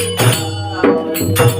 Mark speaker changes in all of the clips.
Speaker 1: Thank you.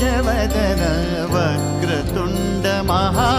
Speaker 1: ഗജവദന വക്രതുണ്ട Maha